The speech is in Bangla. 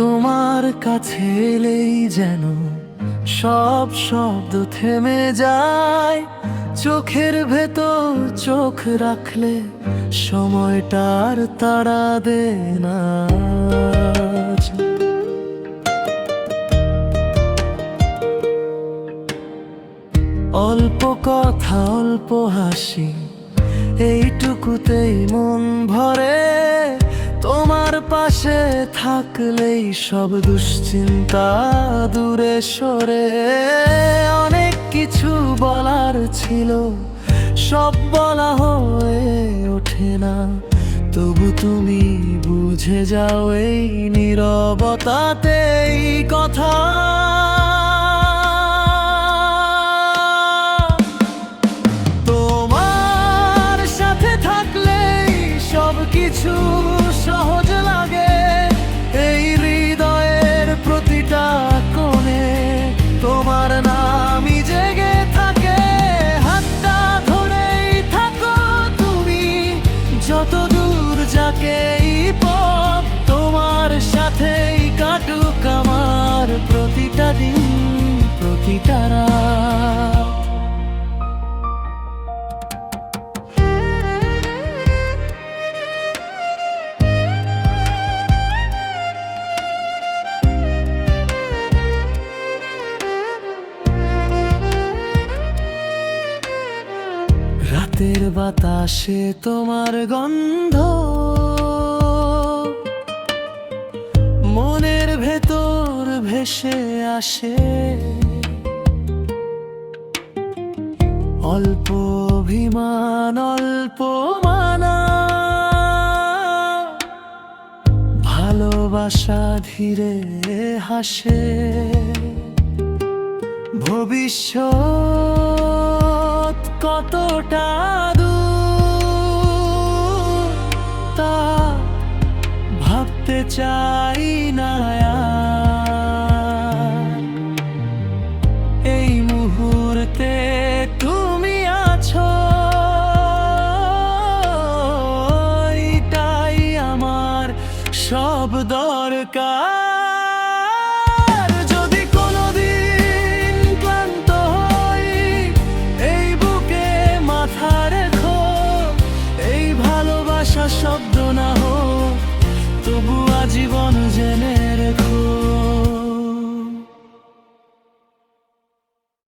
তোমার কাছে এলেই যেন সব শব্দ থেমে যায়। চোখের ভেতর চোখ রাখলে সময়টার তাড়া দে না অল্প কথা, অল্প হাসি, এইটুকুতেই মন ভরে। তোমার পাশে থাকলেই সব দুশ্চিন্তা দূরে সরে। অনেক কিছু বলার ছিল, সব বলা হয়ে ওঠে না। তবু তুমি বুঝে যাও এই নীরবতাতেই কথা। তোমার সাথে থাকলেই সব কিছু দূর রাতের বাতাসে তোমার গন্ধ। মনের ভেতর ভেসে আসে। অল্প অভিমান, অল্প মানা। ভালোবাসা ধীরে হাসে। ভবিষ্যৎ কতটা তা ভাবতে চাই না এই মুহূর্তে তুমি আছো এটাই আমার সব দরকার।